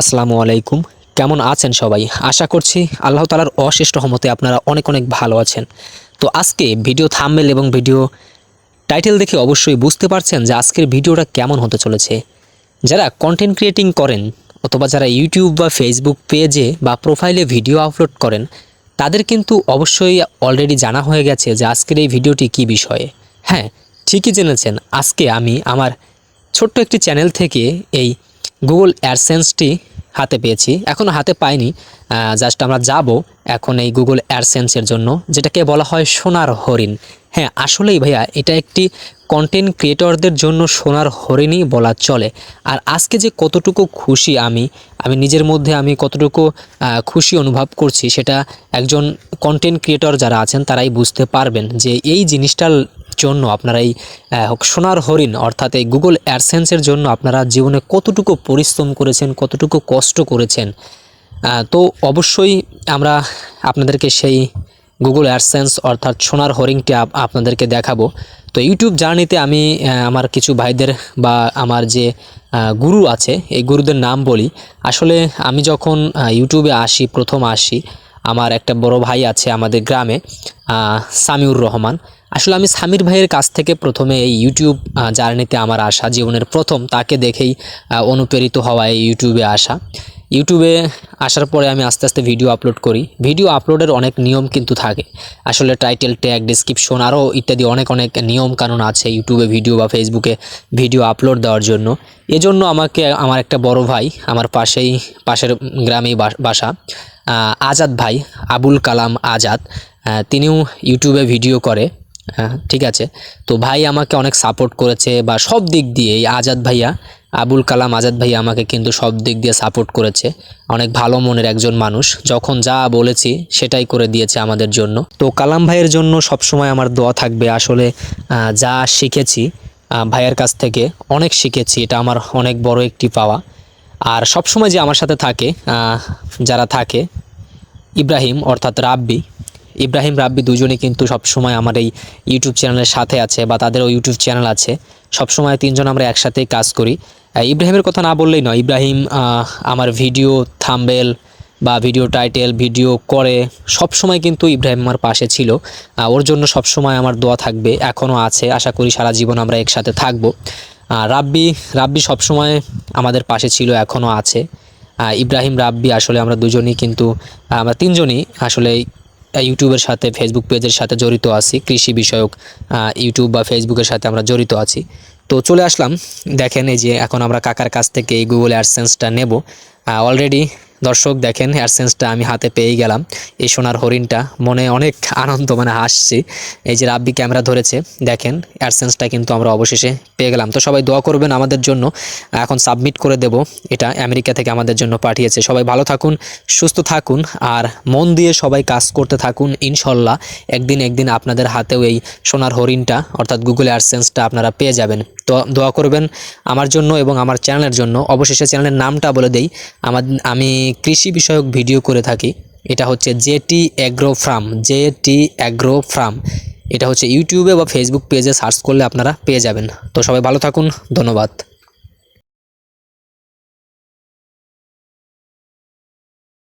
আসসালামু আলাইকুম। কেমন আছেন সবাই? আশা করছি আল্লাহ তালার অশেষ রহমতে আপনারা অনেক অনেক ভালো আছেন। তো আজকে ভিডিও থাম্বেল এবং ভিডিও টাইটেল দেখে অবশ্যই বুঝতে পারছেন যে আজকের ভিডিওটা কেমন হতে চলেছে। যারা কন্টেন্ট ক্রিয়েটিং করেন অথবা যারা ইউটিউব বা ফেসবুক পেজে বা প্রোফাইলে ভিডিও আপলোড করেন, তাদের কিন্তু অবশ্যই অলরেডি জানা হয়ে গেছে যে আজকের এই ভিডিওটি কী বিষয়ে। হ্যাঁ ঠিকই জেনেছেন, আজকে আমি আমার ছোট্ট একটি চ্যানেল থেকে এই গুগল অ্যাডসেন্সটি হাতে পেয়েছি এখনও হাতে পাইনি। জাস্ট আমরা যাব এখন এই গুগল অ্যাডসেন্সের জন্য, যেটাকে বলা হয় সোনার হরিণ। হ্যাঁ আসলেই ভাইয়া, এটা একটি কন্টেন্ট ক্রিয়েটরদের জন্য সোনার হরিণই বলা চলে। আর আজকে যে কতটুকু খুশি আমি আমি নিজের মধ্যে আমি কতটুকু খুশি অনুভব করছি, সেটা একজন কন্টেন্ট ক্রিয়েটর যারা আছেন, তারাই বুঝতে পারবেন যে এই জিনিসটার জন্য আপনারা এই সোনার হরিণ অর্থাৎ এই গুগল অ্যাডসেন্সের জন্য আপনারা জীবনে কতটুকু পরিশ্রম করেছেন, কতটুকু কষ্ট করেছেন তো অবশ্যই আমরা আপনাদেরকে সেই গুগল অ্যাডসেন্স অর্থাৎ সোনার হরিংটি আপনাদেরকে দেখাবো। তো ইউটিউব জার্নিতে আমি আমার কিছু ভাইদের বা আমার যে গুরু আছে, এই গুরুদের নাম বলি। আসলে আমি যখন ইউটিউবে আসি, প্রথম আসি, আমার একটা বড় ভাই আছে আমাদের গ্রামে সামিউর রহমান। আসলে আমি সামির ভাইয়ের কাছ থেকে প্রথমে এই ইউটিউব জার্নিতে আমার আসা, জীবনের প্রথম তাকে দেখেই অনুপ্রেরিত হওয়া এই ইউটিউবে আসা। ইউটিউবে আসার পরে আমি আস্তে আস্তে ভিডিও আপলোড করি। ভিডিও আপলোডের অনেক নিয়ম কিন্তু থাকে। আসলে টাইটেল ট্যাগ ডিসক্রিপশন আরও ইত্যাদি অনেক অনেক নিয়ম কানুন আছে ইউটিউবে ভিডিও বা ফেসবুকে ভিডিও আপলোড দেওয়ার জন্য। এজন্য আমাকে, আমার একটা বড় ভাই আমার পাশেই, পাশের গ্রামেই বাসা আজাদ ভাই, আবুল কালাম আজাদ তিনিও ইউটিউবে ভিডিও করে। হ্যাঁ ঠিক আছে। তো ভাই আমাকে অনেক সাপোর্ট করেছে বা সব দিক দিয়ে, এই আজাদ ভাইয়া, আবুল কালাম আজাদ ভাইয়া আমাকে কিন্তু সব দিক দিয়ে সাপোর্ট করেছে। অনেক ভালো মনের একজন মানুষ, যখন যা বলেছি সেটাই করে দিয়েছে আমাদের জন্য। তো কালাম ভাইয়ের জন্য সবসময় আমার দোয়া থাকবে, আসলে যা শিখেছি ভাইয়ের কাছ থেকে অনেক শিখেছি, এটা আমার অনেক বড় একটি পাওয়া। আর সবসময় যে আমার সাথে থাকে যারা থাকে, ইব্রাহিম অর্থাৎ রাব্বি ইব্রাহিম, রাব্বি দুজনেই কিন্তু সবসময় আমার এই ইউটিউব চ্যানেলের সাথে আছে বা তাদেরও ইউটিউব চ্যানেল আছে। সবসময় তিনজন আমরা একসাথেই কাজ করি। ইব্রাহিমের কথা না বললেই নয়, ইব্রাহিম আমার ভিডিও, থাম্বেল বা ভিডিও টাইটেল, ভিডিও করে সব সময় কিন্তু ইব্রাহিম আমার পাশে ছিল। ওর জন্য সব সময় আমার দোয়া থাকবে, এখনও আছে। আশা করি সারা জীবন আমরা একসাথে থাকব। রাব্বি রাব্বি সবসময় আমাদের পাশে ছিল, এখনও আছে। ইব্রাহিম, রাব্বি আসলে আমরা দুজনই কিন্তু, আমরা তিনজনই আসলে ইউটিউবের সাথে ফেসবুক পেজের সাথে জড়িত আছি। কৃষি বিষয়ক ইউটিউব বা ফেসবুকের সাথে আমরা জড়িত আছি। তো চলে আসলাম। দেখেন এই যে এখন আমরা কাকার কাছ থেকে এই গুগল অ্যাডসেন্সটা নেব। অলরেডি দর্শক, দেখেন অ্যাডসেন্সটা আমি হাতে পেয়ে গেলাম। এই সোনার হরিণটা মনে অনেক আনন্দ মানে হাসছি। এই যে রাব্বি ক্যামেরা ধরেছে, দেখেন অ্যাডসেন্সটা কিন্তু আমরা অবশেষে পেয়ে গেলাম। তো সবাই দোয়া করবেন আমাদের জন্য। এখন সাবমিট করে দেব, এটা আমেরিকা থেকে আমাদের জন্য পাঠিয়েছে। সবাই ভালো থাকুন, সুস্থ থাকুন, আর মন দিয়ে সবাই কাজ করতে থাকুন, ইনশাল্লাহ। একদিন একদিন আপনাদের হাতেও এই সোনার হরিণটা, অর্থাৎ গুগল অ্যাডসেন্সটা আপনারা পেয়ে যাবেন। তো দোয়া করবেন আমার জন্য এবং আমার চ্যানেলের জন্য। অবশেষে চ্যানেলের নামটা বলে দেই। আমার, আমি কৃষি বিষয়ক ভিডিও করে থাকি। এটা হচ্ছে JT agro farm, JT agro farm. এটা হচ্ছে ইউটিউবে বা ফেসবুক পেজে সার্চ করলে আপনারা পেয়ে যাবেন। তো সবাই ভালো থাকুন, ধন্যবাদ।